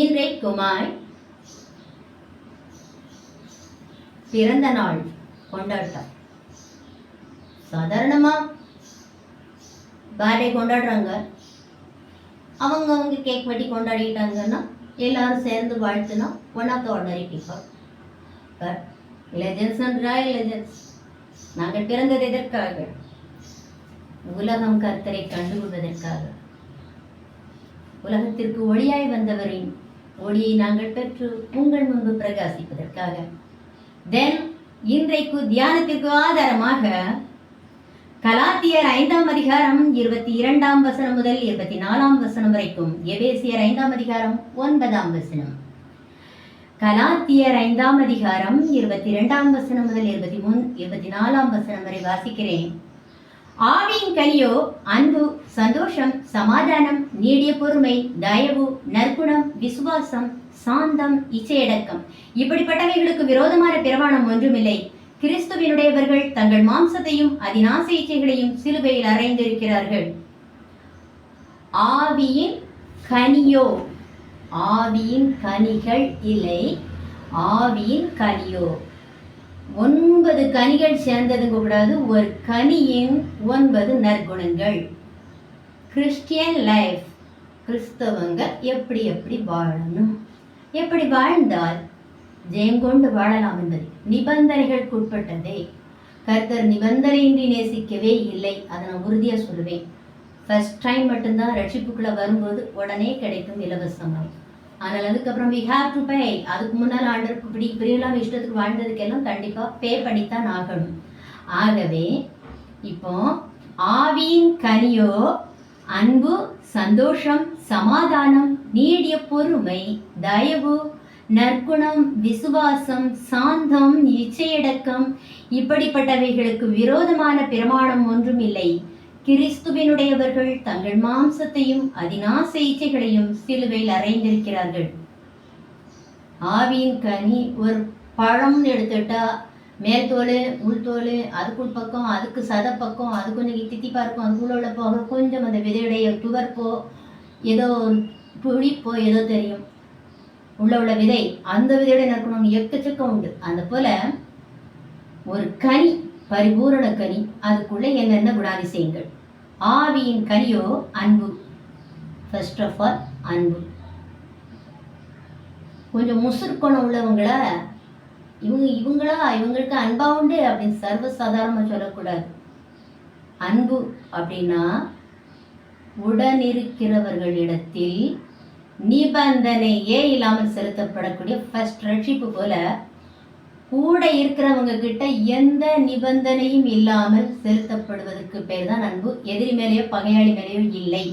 இன்றைக்குமாய் பிறந்த நாள் கொண்டாட்டம். சாதாரணமா பர்த்டே கொண்டாடுறாங்க. அவங்க அவங்க கேக் வெட்டி கொண்டாடிட்டாங்கன்னா எல்லாரும் சேர்ந்து வாழ்த்துனா one of the ordinary people but legends and legends நாங்கள் பிறந்தது எதற்காக? உலகம் கர்த்தரை கண்டுகொள்வதற்காக. உலகத்திற்கு ஒளியாய் வந்தவரின் ஒளியை நாங்கள் பெற்று உங்கள் முன்பு பிரகாசிப்பதற்காக. தென் இன்றைக்கு தியானத்திற்கு ஆதாரமாக கலாத்தியர் ஐந்தாம் அதிகாரம் இருபத்தி இரண்டாம் வசனம் முதல் இருபத்தி நாலாம் வசனம் வரைக்கும் எபேசியர் ஐந்தாம் அதிகாரம் ஒன்பதாம் வசனம். கலாத்தியர் ஐந்தாம் அதிகாரம் இருபத்தி இரண்டாம் வசனம் முதல் இருபத்தி மூன் இருபத்தி நாலாம் வசனம் வரை வாசிக்கிறேன். ஆவியின் கனியோ அன்பு சந்தோஷம் சமாதானம் நீடிய பொறுமை தயவு நற்குணம் விசுவாசம் சாந்தம் இச்சையடக்கம். இப்படிப்பட்டவைகளுக்கு விரோதமான பிரமாணம் ஒன்றுமில்லை. கிறிஸ்துவினுடையவர்கள் தங்கள் மாம்சத்தையும் அதன் இச்சைகளையும் சிலுவையில் அறைந்திருக்கிறார்கள். ஆவியின் கனியோ ஆவியின் கனிகள் இல்லை. ஆவியின் கனியோ. ஒன்பது கனிகள் சேர்ந்ததுங்க கூடாது ஒரு கனியின் ஒன்பது நற்குணங்கள். கிறிஸ்டியன் லைஃப் கிறிஸ்தவங்க எப்படி எப்படி வாழணும்? எப்படி வாழ்ந்தால் ஜெயங்கொண்டு வாழலாம் என்பது நிபந்தனைகளுக்கு உட்பட்டதே கர்த்தர் நிபந்தனையின்றி நேசிக்கவே இல்லை. அதை நான் உறுதியாக சொல்லுவேன். ஃபர்ஸ்ட் டைம் மட்டும்தான் ரட்சிப்புக்குள்ளே வரும்போது உடனே கிடைக்கும் இலவசமாக ஆனால் அதுக்கப்புறம் வி ஹேவ் டு பே அதுக்கு முன்னால் ஆர்டர் இப்படி இப்படியெல்லாம் இஷ்டத்துக்கு வாழ்ந்ததுக்கெல்லாம் கண்டிப்பாக பே பண்ணித்தான் ஆகணும். ஆகவே இப்போ ஆவியின் கனியோ அன்பு சந்தோஷம் சமாதானம் நீடிய பொறுமை தயவு நற்குணம் விசுவாசம் சாந்தம் இச்சையடக்கம் இப்படிப்பட்டவைகளுக்கு விரோதமான பிரமாணம் ஒன்றும் இல்லை. கிறிஸ்துவினுடையவர்கள் தங்கள் மாம்சத்தையும் அதினாசை இச்சைகளையும் சிலுவையில் அறைந்திருக்கிறார்கள். ஆவியின் கனி ஒரு பழம்னு எடுத்துட்டா மேல் தோல் உள் தோல் அதுக்குள் பக்கம் அதுக்கு சத பக்கம் அது கொஞ்சம் தித்திப்பா இருக்கும் அதுக்குள்ள உள்ள போக கொஞ்சம் அந்த விதையுடைய துவர்ப்போ ஏதோ ஒரு புளிப்போ ஏதோ தெரியும். உள்ள உள்ள விதை அந்த விதையோட நறுக்கணும் எக்கச்சக்கம் உண்டு. அந்த போல ஒரு கனி பரிபூரண கனி அதுக்குள்ள என்னென்ன குணாதிசயங்கள்? ஆவியின் கனியோ அன்பு. ஃபர்ஸ்ட் ஆஃப் ஆல் அன்பு. கொஞ்சம் முசுர்குணம் உள்ளவங்கள. இவங்க இவங்களா இவங்களுக்கு அன்பா உண்டு அப்படின்னு சர்வசாதாரணமாக சொல்லக்கூடாது. அன்பு அப்படின்னா உடனிருக்கிறவர்களிடத்தில் நிபந்தனையே இல்லாமல் செலுத்தப்படக்கூடிய ஃபர்ஸ்ட் ரட்சிப்பு போல கூட இருக்கிறவங்க கிட்ட எந்த நிபந்தனையும் இல்லாமல் செலுத்தப்படுவதற்கு பேர் தான் அன்பு. எதிரி மேலேயோ பகையாளி மேலேயோ இல்லை.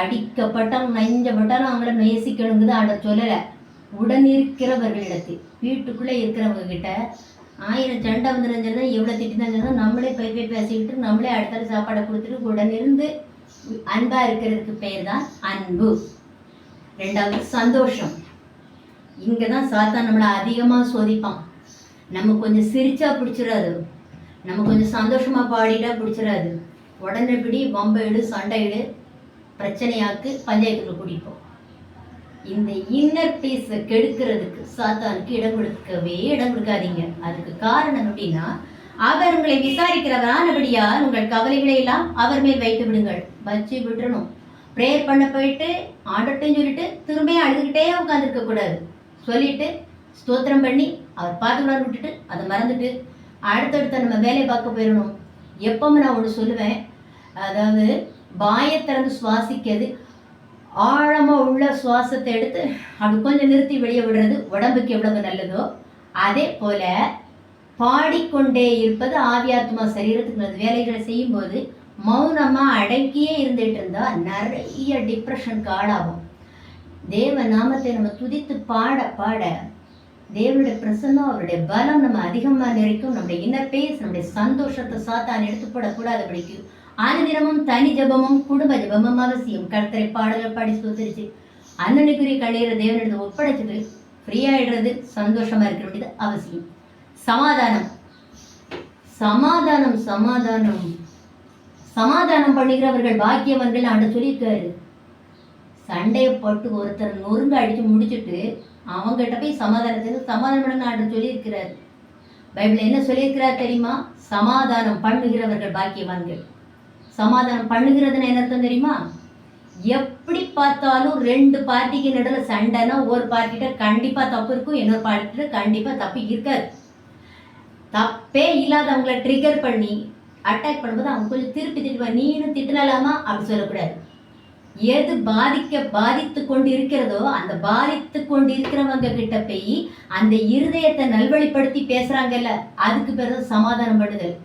அடிக்கப்பட்டாலும் நெஞ்சப்பட்டாலும் அவங்கள நேசிக்கணுங்கிறது அதை சொல்லலை. உடன் இருக்கிறவர்களிடத்தில் வீட்டுக்குள்ளே இருக்கிறவங்க கிட்ட ஆயிரம் சண்டை வந்து நினைஞ்சதான் எவ்வளோ திட்டி தான் நம்மளே போய் போய் பேசிக்கிட்டு நம்மளே அடுத்த சாப்பாடை கொடுத்துட்டு உடனிருந்து அன்பாக இருக்கிறதுக்கு பேர் தான் அன்பு. ரெண்டாவது சந்தோஷம். இங்கே தான் சாத்தான் நம்மளை அதிகமாக சோதிப்பான். நம்ம கொஞ்சம் சிரிச்சா பிடிச்சிடாது நம்ம கொஞ்சம் சந்தோஷமாக பாடிட்டா பிடிச்சிடாது உடனேபடி வம்பையிடு சண்டையிடு பிரச்சனையாக்கு பஞ்சாயத்துக்குள்ள குடிப்போம் இந்த இன்னர் பீஸை கெடுக்கிறதுக்கு சாத்தானுக்கு இடம் கொடுக்கவே இடம் கொடுக்காதீங்க. அதுக்கு காரணம் அப்படின்னா அவர் உங்களை விசாரிக்கிறவரானபடியால் உங்கள் கவலைகளை எல்லாம் அவர் மேல் வைத்து விடுங்கள். வச்சு விட்டுறணும். ப்ரேயர் பண்ண போயிட்டு ஆண்டட்டும் சொல்லிட்டு திரும்பியும் அழுதுகிட்டே உட்காந்துருக்க கூடாது சொல்லிட்டு ஸ்தோத்திரம் பண்ணி அவர் பார்த்துக்கூடாது விட்டுட்டு அதை மறந்துட்டு அடுத்தடுத்த நம்ம வேலையை பார்க்க போயிடணும். எப்பவும் நான் ஒன்று சொல்லுவேன். அதாவது வாயை திறந்து சுவாசிக்கிறது ஆழமாக உள்ள சுவாசத்தை எடுத்து அப்படி கொஞ்சம் நிறுத்தி வெளியே விடுறது உடம்புக்கு எவ்வளவு நல்லதோ அதே போல பாடிக்கொண்டே இருப்பது ஆவியாத்மா சரீரத்துக்கு நல்லது. வேலைகளை செய்யும்போது மௌனமாக அடங்கியே இருந்துட்டு இருந்தால் நிறைய டிப்ரெஷனுக்கு ஆளாகும். தேவ நாமத்தை நம்ம துதித்து பாட பாட தேவனுடைய பிரசன்னம் அவருடைய பலம் நம்ம அதிகமாக நிறைக்கும். நம்முடைய இன்னர் பேஸ் நம்முடைய சந்தோஷத்தை சாத்தான் எடுத்து போடக்கூடாதபடிக்கு ஆனதினமும் தனி ஜபமும் குடும்ப ஜபமும் அவசியம். கருத்தரை பாடல்கள் பாடி சுத்தரிச்சு அண்ணனுக்குரிய கழியிற தேவனிடத்தை ஒப்படைச்சிட்டு ஃப்ரீ ஆயிடுறது சந்தோஷமா இருக்கிற வேண்டியது அவசியம். சமாதானம். சமாதானம் சமாதானம். சமாதானம் பண்ணுகிறவர்கள் பாக்கியவர்கள் ஆண்டு சொல்லியிருக்காரு. சண்டையை போட்டு ஒருத்தர் நொறுங்க அடித்து முடிச்சுட்டு அவங்ககிட்ட போய் சமாதானத்தை சமாதானம் பண்ண ஆண்டு சொல்லியிருக்கிறார். பைபிள் என்ன சொல்லியிருக்கிறார் தெரியுமா? சமாதானம் பண்ணுகிறவர்கள் பாக்கியவான்கள். சமாதானம் பண்ணுகிறதுன்னு என்ன அர்த்தம் தெரியுமா? எப்படி பார்த்தாலும் ரெண்டு பார்ட்டிக்கு நடுவில் சண்டைனா ஒரு பார்ட்டிகிட்ட கண்டிப்பாக தப்பு இருக்கும் இன்னொரு பார்ட்டிகிட்ட கண்டிப்பாக தப்பு இருக்காது. தப்பே இல்லாதவங்கள ட்ரிகர் பண்ணி அட்டாக் பண்ணும்போது அவங்க கொஞ்சம் திருப்பி திட்டுவா நீனும் திட்டலாமா அப்படி சொல்லக்கூடாது. எது பாதிக்க பாதித்து கொண்டு இருக்கிறதோ அந்த பாதித்து கொண்டு இருக்கிறவங்க கிட்ட போய் அந்த இருதயத்தை நல்வழிப்படுத்தி பேசுறாங்கல்ல அதுக்கு பிறகு சமாதானம் பண்ணுதல்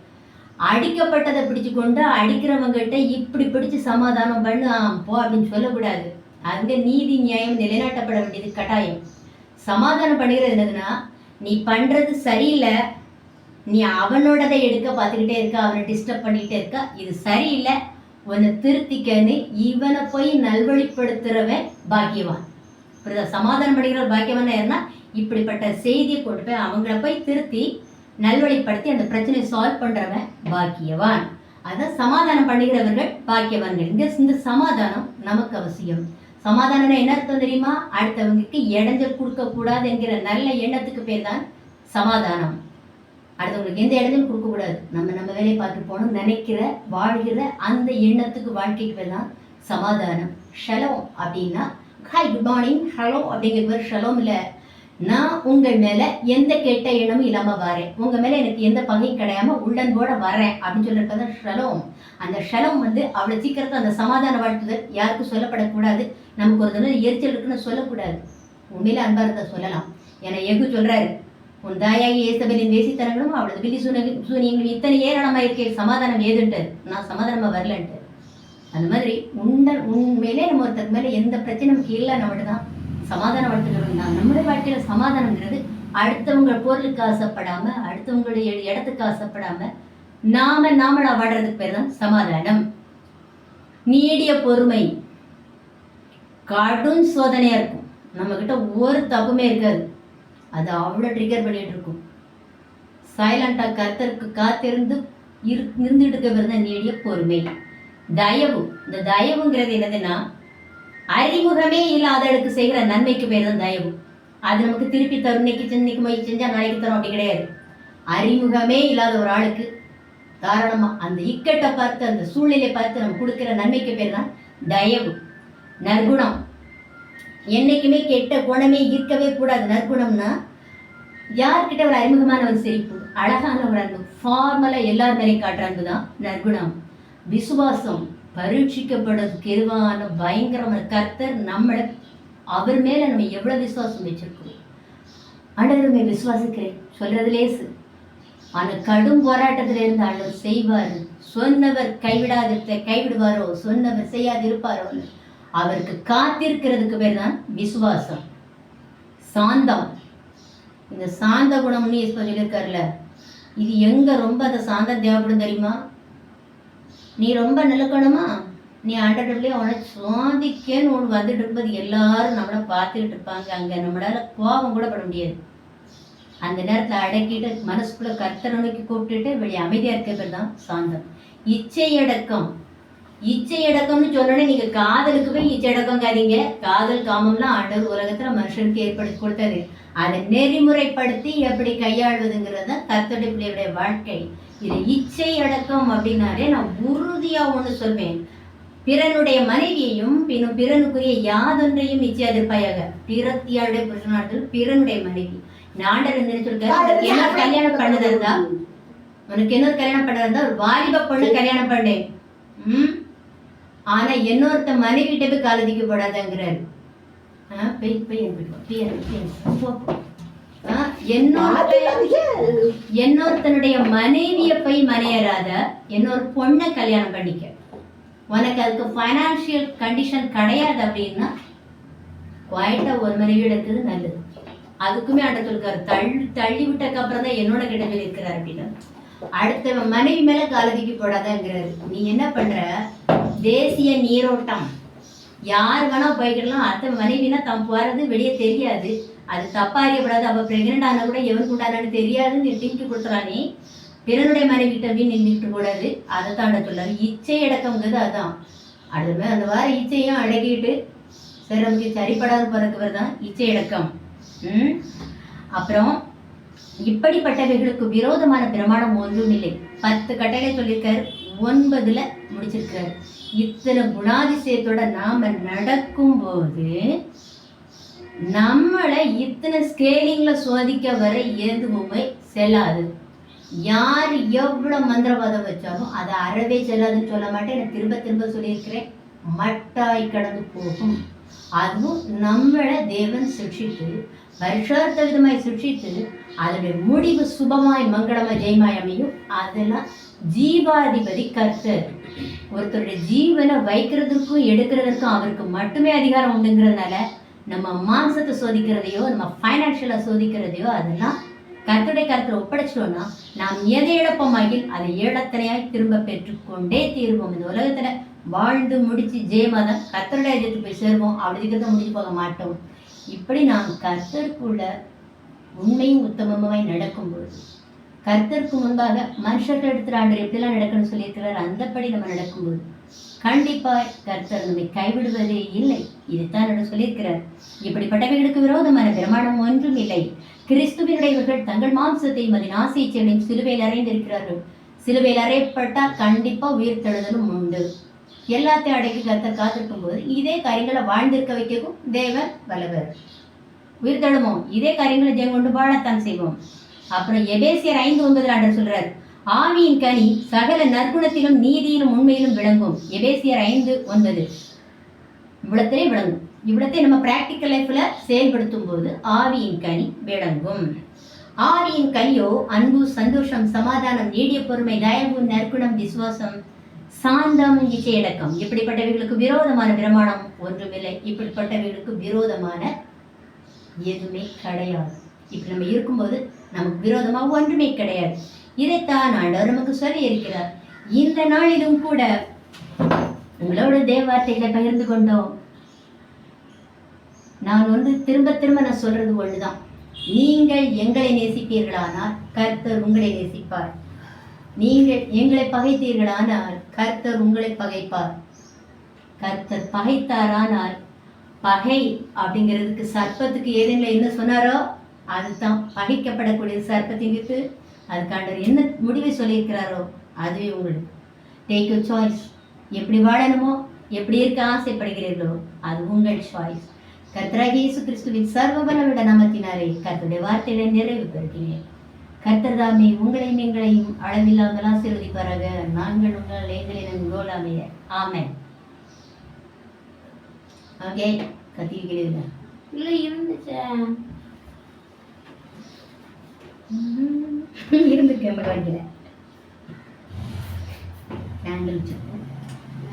அடிக்கப்பட்டதை பிடிச்சு கொண்டு அடிக்கிறவங்க கிட்ட இப்படி பிடிச்சு சமாதானம் பண்ணு போ அப்படின்னு சொல்லக்கூடாது. அங்க நீதி நியாயம் நிலைநாட்டப்பட வேண்டியது கட்டாயம். சமாதானம் பண்ணுகிறது என்னதுன்னா நீ பண்றது சரியில்லை நீ அவனோடதை எடுக்க பார்த்துக்கிட்டே இருக்க அவனை டிஸ்டர்ப் பண்ணிக்கிட்டே இருக்க இது சரியில்லை உன்னை திருத்திக்கன்னு இவனை போய் நல்வழிப்படுத்துறவன் பாக்கியவான் புரியுதா சமாதானம் பண்ணிக்கிற பாக்கியவான் யாருன்னா இப்படிப்பட்ட செய்தியை கொண்டு போய் அவங்கள போய் திருத்தி நல்வழிப்படுத்தி அந்த பிரச்சனையை சால்வ் பண்ணுறவன் பாக்கியவான் அதான் சமாதானம் பண்ணுகிறவர்கள் பாக்கியவான்கள் இந்த இந்த சமாதானம் நமக்கு அவசியம் சமாதானம்னா என்ன அர்த்தம் தெரியுமா அடுத்தவங்களுக்கு இடைஞ்சல் கொடுக்க கூடாது என்கிற நல்ல எண்ணத்துக்கு பேர் தான் சமாதானம் அடுத்தவங்களுக்கு எந்த இடத்தையும் கொடுக்கக்கூடாது நம்ம நம்ம வேலையை பார்த்து போகணும் நினைக்கிற வாழ்கிற அந்த எண்ணத்துக்கு வாழ்க்கைக்கு பேர் தான் சமாதானம். ஷலோம் அப்படின்னா ஹாய் குட் மார்னிங் ஹலோ அப்படிங்கிற பேர் ஷலோம் இல்லை. நான் உங்கள் மேலே எந்த கெட்ட எண்ணமும் இல்லாமல் வரேன். உங்கள் மேலே எனக்கு எந்த பகையும் கிடையாம உள்ளன்போட வரேன் அப்படின்னு சொல்லியிருக்க தான் ஷலோம். அந்த ஷலோம் வந்து அவ்வளோ சீக்கிரத்தில் அந்த சமாதான வாழ்த்துதல் யாருக்கும் சொல்லப்படக்கூடாது. நமக்கு ஒரு தடவை எரிச்சல் இருக்குன்னு சொல்லக்கூடாது. உண்மையில அன்பாரத்தை சொல்லலாம். ஏன்னா எகு சொல்கிறாரு உன் தாயாகி ஏசபலின் வேசித்தனங்களும் அவளது பில்லி சூனக சூனியங்களும் இத்தனை ஏராளமாக இருக்கே சமாதானம் ஏதுன்ட்டு நான் சமாதானமா வரலன்ட்டு அந்த மாதிரி உண்ட உண்மையிலே நம்ம ஒருத்தருக்கு மேலே எந்த பிரச்சனை நமக்கு இல்லை நம்மளுக்கு தான் சமாதானம் வளர்த்துக்கிறோம் தான் நம்முடைய வாழ்க்கையில் சமாதானங்கிறது அடுத்தவங்க பொருளுக்கு ஆசைப்படாம அடுத்தவங்களுடைய இடத்துக்கு ஆசைப்படாம நாம நாமளா வாடுறதுக்கு பேர் தான் சமாதானம் நீடிய பொறுமை கடும் சோதனையா இருக்கும் நம்ம கிட்ட ஒரு தப்புமே இருக்காது அது அவ்வளோ ட்ரிகர் பண்ணிகிட்டு இருக்கும் சைலண்டா கர்த்தருக்கு காத்திருந்து இரு இருந்துட்டு இருக்க நீடிய பொறுமை. தயவு இந்த தயவுங்கிறது என்னதுன்னா அறிமுகமே இல்லாதவளுக்கு செய்கிற நன்மைக்கு பேர் தான் தயவு. அது நமக்கு திருப்பி தரும். இன்னைக்கு சென்னைக்கு இன்னைக்கு மொய் செஞ்சா நாளைக்கு தரும். அப்படி கிடையாது. அறிமுகமே இல்லாத ஒரு ஆளுக்கு காரணமாக அந்த இக்கட்டை பார்த்து அந்த சூழ்நிலையை பார்த்து நம்ம கொடுக்குற நன்மைக்கு பேர் தான் தயவு. நற்குணம். என்னைக்குமே கெட்ட குணமே இருக்கவே கூடாது. நற்குணம்னா யார்கிட்ட ஒரு அறிமுகமான ஒரு சிரிப்பு? அழகான ஒரு அன்பு ஃபார்மலாக எல்லார் மேலேயும் காட்டுற அன்பு தான் நற்குணம். விசுவாசம் பரீட்சிக்கப்படுறதுக்கு கெருவான பயங்கரமான கர்த்தர் நம்மளை அவர் மேலே நம்ம எவ்வளோ விசுவாசம் வச்சிருக்கோம் ஆண்டவருமே விசுவாசிக்கிறேன். சொல்கிறது லேசு. ஆனால் கடும் போராட்டத்தில் இருந்து ஆண்டவர் செய்வார். சொன்னவர் கைவிடாதிருத்த கைவிடுவாரோ? சொன்னவர் செய்யாதிருப்பாரோ? அவருக்கு காத்திருக்கிறதுக்கு பேர் தான் விசுவாசம். சாந்தம். இந்த சாந்த குணம்னு இப்போ சொல்லியிருக்காருல இது எங்க ரொம்ப அந்த சாந்தம் தேவைப்படும் தெரியுமா? நீ ரொம்ப நிலக்கணுமா நீ ஆண்டர்லேயே உனக்கு சுவாந்திக்கேன்னு ஒன்று வந்துட்டு இருக்கும்போது எல்லாரும் நம்மளை பார்த்துக்கிட்டு இருப்பாங்க. அங்கே நம்மளால கோபம் கூட பட முடியாது. அந்த நேரத்தில் அடக்கிட்டு மனசுக்குள்ளே கர்த்தரை நோக்கி கூப்பிட்டுட்டு வெளியே அமைதியாக இருக்க பேர் தான் சாந்தம். இச்சையடக்கம் இச்சையடக்கம்னு சொன்னோன்னே நீங்க காதலுக்கு போய் இச்சையடக்கங்காதீங்க. காதல் காமம்லாம் ஆண்டவர் உலகத்துல மனுஷனுக்கு ஏற்படுத்தி கொடுத்தாரு அதை நெறிமுறைப்படுத்தி எப்படி கையாள்வதுங்கிறது தான் பிள்ளையுடைய வாழ்க்கை. இது இச்சை அடக்கம் அப்படின்னாலே நான் உறுதியா ஒன்று சொல்வேன். பிறனுடைய மனைவியையும் பின்னும் பிறனுக்குரிய யாதொன்றையும் இச்சையாதிருப்பாயாக பிறத்தியாளுடைய புருஷனாட்டல் பிறனுடைய மனைவி. நாண்டர் என்ன சொல்லிருக்காரு? என்ன கல்யாணம் பண்ணது இருந்தா? உனக்கு இன்னொரு கல்யாணம் பண்ணது ஒரு வாலிப பொண்ணு கல்யாணம் பண்ணேன். ம்? ஆனா இன்னொருத்த மனைவி கிட்ட போய் போய் எனக்கு போடாதங்கிறாரு என்னொருத்தனுடைய மனைவிய போய் மனையறாத இன்னொரு பொண்ணை கல்யாணம் பண்ணிக்க. உனக்கு அதுக்கு ஃபைனான்சியல் கண்டிஷன் கிடையாது அப்படின்னா குவாய்ட்டா ஒரு மனைவி எடுத்தது நல்லது. அதுக்குமே அண்ட சொல்லுக்காரு தள்ளி தள்ளி விட்டக்கு அப்புறம் தான் என்னோட கிட்ட சொல்லியிருக்கிறார் அப்படின்னா. அடுத்த மனைவி மேல காலதிக்கு போடாதங்கிறாரு. நீ என்ன பண்ற? தேசிய நீரோட்டம். யார் வேணா போய்க்கிடலாம். அடுத்த மனைவினா தம் போறது வெளியே தெரியாது. அது தப்பா அறியப்படாது அவ பிரெக்னென்ட் ஆனா கூட எவருக்கு உண்டானு தெரியாதுன்னு டிங்கு கொடுத்துறா நீ. பிறனுடைய மனைவி கிட்ட போய் நின்றுட்டு கூடாது அதை தாண்ட சொல்லாரு இச்சை அடக்கம்ங்கிறது அதான். அடுத்த அந்த வார இச்சையும் அடக்கிட்டு சிறமுக்கு சரிப்படாது பிறக்குவர் தான். இச்சை அடக்கம். ம்? அப்புறம் இப்படிப்பட்டவைகளுக்கு விரோதமான பிரமாணம் ஒன்றும் இல்லை பத்து கட்டளை சொல்லியிருக்காரு. ஒன்பதுல முடிச்சிருக்காரு இத்தனை குணாதிசயத்தோட நாம நடக்கும்போது நம்மளை இத்தனை ஸ்கேலிங்ல சோதிக்க வர எதுவுமே செல்லாது. யார் எவ்வளவு மந்திரவாதம் வச்சாலும் அது அறவே செல்லாதுன்னு சொல்ல மாட்டேன். நான் திரும்ப திரும்ப சொல்லியிருக்கிறேன். மட்டாய் கடந்து போகும். அதுவும் நம்மளை தேவன் சிக்ஷித்து வருஷார்த்த விதமாய் சிக்ஷித்து அதனுடைய முடிவு சுபமாய் மங்களமாய் ஜெயமாய் அமையும். அதெல்லாம் ஜீவாதிபதி கர்த்தர் ஒருத்தருடைய ஜீவனை வைக்கிறதுக்கும் எடுக்கிறதுக்கும் அவருக்கு மட்டுமே அதிகாரம் உண்டுங்கிறதுனால நம்ம மாம்சத்தை சோதிக்கிறதையோ நம்ம ஃபைனான்ஷியலாக சோதிக்கிறதையோ அதெல்லாம் கர்த்தருடைய கருத்தில் ஒப்படைச்சிட்டோம்னா நாம் எதை இழப்பமாகில் அதை ஏழத்தனையாய் திரும்ப பெற்றுக்கொண்டே தீர்வோம். இந்த உலகத்தில் வாழ்ந்து முடித்து ஜெயமாதான் கர்த்தருடைய ஜெயத்துக்கு போய் சேருவோம். அப்படி இருக்கிறத முடிஞ்சு போக மாட்டோம். இப்படி நாம் கர்த்தருக்குள்ள உண்மையும் உத்தமமாய் நடக்கும்போது கர்த்தருக்கு முன்பாக மனுஷர்கள் எடுத்துகிற ஆண்டு எப்படிலாம் நடக்கணும்னு சொல்லியிருக்கிறார் அந்தப்படி நம்ம நடக்கும்போது கண்டிப்பாய் கர்த்தர் நம்மை கைவிடுவதே இல்லை. இதுதான் அவர் சொல்லியிருக்கிறார். இப்படிப்பட்டவைகளுக்கு விரோதமான பிரமாணம் ஒன்றும் இல்லை. கிறிஸ்துவினுடையவர்கள் தங்கள் மாம்சத்தையும் அதன் ஆசையை செல்லும் சிலுவையில் அறைந்திருக்கிறார்கள். சிலுவையில் அறையப்பட்டால் கண்டிப்பாக உயிர் தழுதலும் உண்டு. எல்லாத்தையும் அடக்கி கர்த்தர் காத்திருக்கும் போது இதே காரியங்களை வாழ்ந்திருக்க வைக்கவும் தேவன் வல்லவர். உயிர் தழுவோம் இதே காரியங்களை ஜெயம் கொண்டு வாழத்தான் செய்வோம். அப்புறம் எபேசியர் ஐந்து ஒன்பது ஆண்டர் சொல்றார் ஆவியின் கனி சகல நற்குணத்திலும் நீதியிலும் உண்மையிலும் விளங்கும். எபேசியர் ஐந்து ஒன்பது. இவ்வளத்திலே விளங்கும். இவ்வளத்தை நம்ம பிராக்டிக்கல் லைஃப்ல செயல்படுத்தும் போது ஆவியின் கனி விளங்கும். ஆவியின் கனியோ அன்பு சந்தோஷம் சமாதானம் நீடிய பொறுமை தயவு நற்குணம் விசுவாசம் சாந்தம் இச்சையடக்கம் இப்படிப்பட்டவைகளுக்கு விரோதமான பிரமாணம் ஒன்றுமில்லை. இப்படிப்பட்டவைகளுக்கு விரோதமான எதுவுமே கிடையாது. இப்போ நம்ம இருக்கும்போது நமக்கு விரோதமா ஒன்றுமே கிடையாது. இதைத்தான் ஆண்டவர் நமக்கு சொல்லி இருக்கிறார் இந்த நாளிலும் கூட உங்களோட தேவார்த்தைகளை பகிர்ந்து கொண்டோம். நான் ஒன்று திரும்ப திரும்ப நான் சொல்றது ஒண்ணுதான். நீங்கள் எங்களை நேசிப்பீர்களானால் கர்த்தர் உங்களை நேசிப்பார். நீங்கள் எங்களை பகைத்தீர்களானால் கர்த்தர் உங்களை பகைப்பார். கர்த்தர் பகைத்தாரானால் பகை அப்படிங்கிறதுக்கு சர்ப்பத்துக்கு ஏதேங்களை என்ன சொன்னாரோ அதுதான். பகைக்கப்படக்கூடிய சர்ப்பத்தின் வித்து அதுக்காண்டவர் என்ன முடிவை சொல்லியிருக்கிறாரோ அதுவே உங்களுக்கு டேக் யூ சாய்ஸ் எப்படி வாழணுமோ எப்படி இருக்க ஆசைப்படுகிறீர்களோ அது உங்கள் சாய்ஸ் கர்த்தராக இயேசு கிறிஸ்துவின் சர்வபலவிட நாமத்தினாரே கர்த்தருடைய வார்த்தைகளை நிறைவு பெறுகிறேன். கர்த்தர் தாமே உங்களையும் எங்களையும் அளவில்லாமல் ஆசீர்வதிப்பாராக நாங்கள் உங்கள் எங்களின் கோலாமைய ஆமேன். ஓகே கத்திரிக்கிறீங்க இல்ல இருந்துச்சு இருந்து கேமரா வைக்கிறேன் கேண்டில் வச்சிருக்கேன்